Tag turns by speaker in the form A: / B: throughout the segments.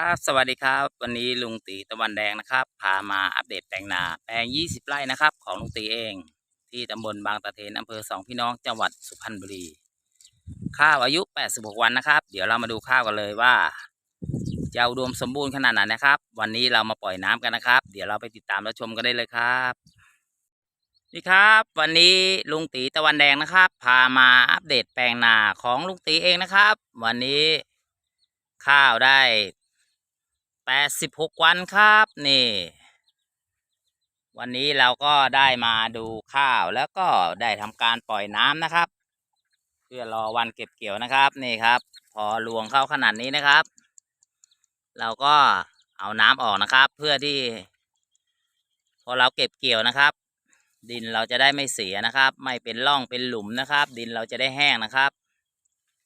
A: ครับสวัสดีครับ วันนี้ลุงตีตะวันแดงนะครับ พามาอัปเดตแปลงนาแปลง 20 ไร่นะครับ ของลุงตีเอง ที่ตำบลบางตะเทนอำเภอสองพี่น้องจังหวัดสุพรรณบุรี ข้าวอายุ 86 วันนะครับ เดี๋ยวเรามาดูข้าวกันเลยว่าจะอุดมสมบูรณ์ขนาดไหนนะครับ วันนี้เรามาปล่อยน้ำกันนะครับ เดี๋ยวเราไปติดตามรับชมกันได้เลยครับนี่ครับ วันนี้ลุงตีตะวันแดงนะครับ พามาอัปเดตแปลงนาของลุงตีเองนะครับ วันนี้ข้าวได้ แปดสิบหกวันครับนี่ วันนี้เราก็ได้มาดูข้าวแล้วก็ได้ทำการปล่อยน้ำนะครับ เพื่อรอวันเก็บเกี่ยวนะครับนี่ครับ พอรวงเข้าขนาดนี้นะครับ เราก็เอาน้ำออกนะครับ เพื่อที่ พอเราเก็บเกี่ยวนะครับ ดินเราจะได้ไม่เสียนะครับ ไม่เป็นร่องเป็นหลุมนะครับ ดินเราจะได้แห้งนะครับ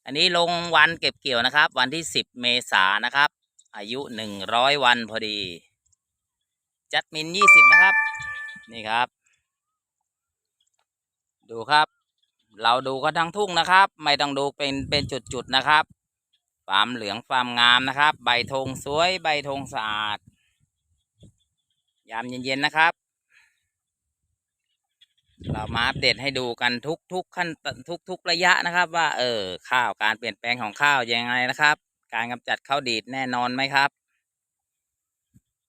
A: อันนี้ลงวันเก็บเกี่ยวนะครับ วันที่สิบเมษานะครับ อายุหนึ่งร้อยวันพอดี จัดมินยี่สิบนะครับ นี่ครับ ดูครับ เราดูกันทั้งทุ่งนะครับ ไม่ต้องดูเป็นเป็นจุดๆนะครับฟาร์มเหลืองฟาร์มงามนะครับ ใบธงสวยใบธงสะอาด ยามเย็นๆนะครับ เรามาอัปเดตให้ดูกันทุกทุกขั้นตทุกทุกระยะนะครับ ว่าเออข้าวการเปลี่ยนแปลงของข้าวยังไงนะครับ การกำจัดข้าวดีดแน่นอนไหมครับ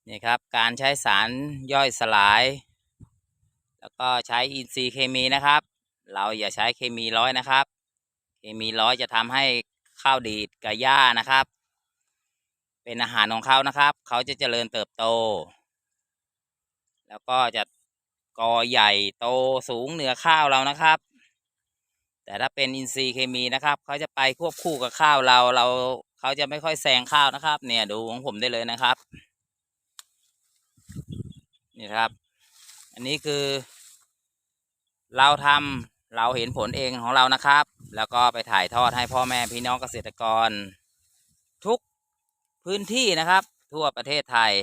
A: นี่ครับการใช้สารย่อยสลาย แล้วก็ใช้อินทรีย์เคมีนะครับ เราอย่าใช้เคมีร้อยนะครับ เคมีร้อยจะทำให้ข้าวดีดกับหญ้านะครับ เป็นอาหารของเขานะครับ เขาจะเจริญเติบโต แล้วก็จะกอใหญ่โตสูงเหนือข้าวเรานะครับ แต่ถ้าเป็นอินทรีย์เคมีนะครับ เขาจะไปควบคู่กับข้าวเราเรา เขาจะไม่ค่อยแซงข้าวนะครับ เนี่ยดูของผมได้เลยนะครับ นี่ครับ อันนี้คือ เราทำเราเห็นผลเองของเรานะครับ แล้วก็ไปถ่ายทอดให้พ่อแม่พี่น้องเกษตรกร ทุกพื้นที่นะครับ ทั่วประเทศไทย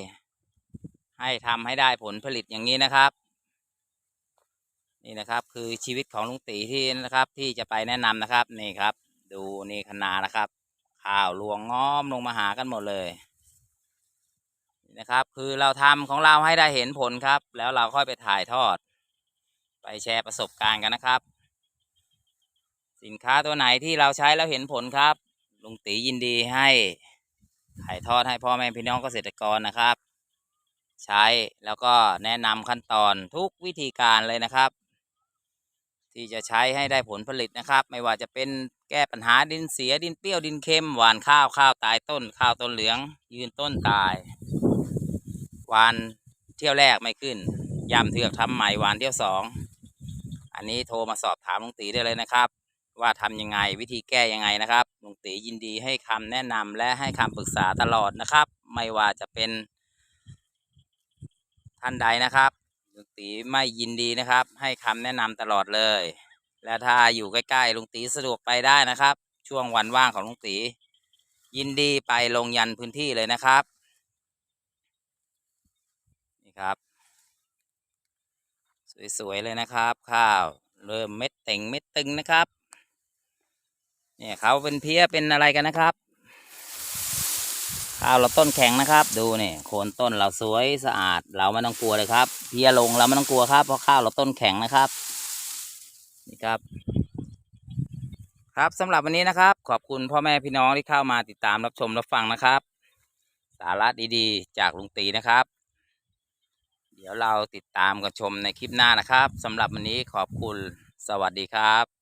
A: ให้ทำให้ได้ผลผลิตอย่างนี้นะครับนี่นะครับคือชีวิตของลุงตีที่นะครับที่จะไปแนะนำนะครับนี่ครับ ดูนี่คณานะครับ ข้าวรวงง้อมลงมาหากันหมดเลยนะครับ คือเราทำของเราให้ได้เห็นผลครับ แล้วเราค่อยไปถ่ายทอด ไปแชร์ประสบการณ์กันนะครับ สินค้าตัวไหนที่เราใช้แล้วเห็นผลครับลุงตียินดีให้ถ่ายทอดให้พ่อแม่พี่น้องเกษตรกรนะครับ ใช้แล้วก็แนะนำขั้นตอนทุกวิธีการเลยนะครับ ที่จะใช้ให้ได้ผลผลิตนะครับ ไม่ว่าจะเป็นแก้ปัญหาดินเสียดินเปรี้ยวดินเค็มหวานข้าวข้าวตายต้น ข้าวต้นเหลือง ยืนต้นตาย หวานเที่ยวแรกไม่ขึ้นย่ำเถือกทำใหม่หวานเที่ยวสองอันนี้โทรมาสอบถามลุงตีได้เลยนะครับ ว่าทำยังไงวิธีแก้ยังไงนะครับลุงตียินดีให้คำแนะนำและให้คำปรึกษาตลอดนะครับ ไม่ว่าจะเป็นท่านใดนะครับ ลุงตีไม่ยินดีนะครับ ให้คำแนะนำตลอดเลย และถ้าอยู่ใกล้ๆลุงตีสะดวกไปได้นะครับ ช่วงวันว่างของลุงตี ยินดีไปลงยันพื้นที่เลยนะครับ นี่ครับ สวยๆเลยนะครับ ข้าวเริ่มเม็ดเต่งเม็ดตึงนะครับ เนี่ยเขาเป็นเพี้ยเป็นอะไรกันนะครับ ข้าวเราต้นแข็งนะครับ ดูนี่โคนต้นเราสวยสะอาด เราไม่ต้องกลัวเลยครับเพียลงเราไม่ต้องกลัวครับเพราะข้าวเราต้นแข็งนะครับ นี่ครับ ครับสำหรับวันนี้นะครับ ขอบคุณพ่อแม่พี่น้องที่เข้ามาติดตามรับชมรับฟังนะครับ สาระดีๆ จากลุงตีนะครับ เดี๋ยวเราติดตามกันชมในคลิปหน้านะครับสำหรับวันนี้ขอบคุณสวัสดีครับ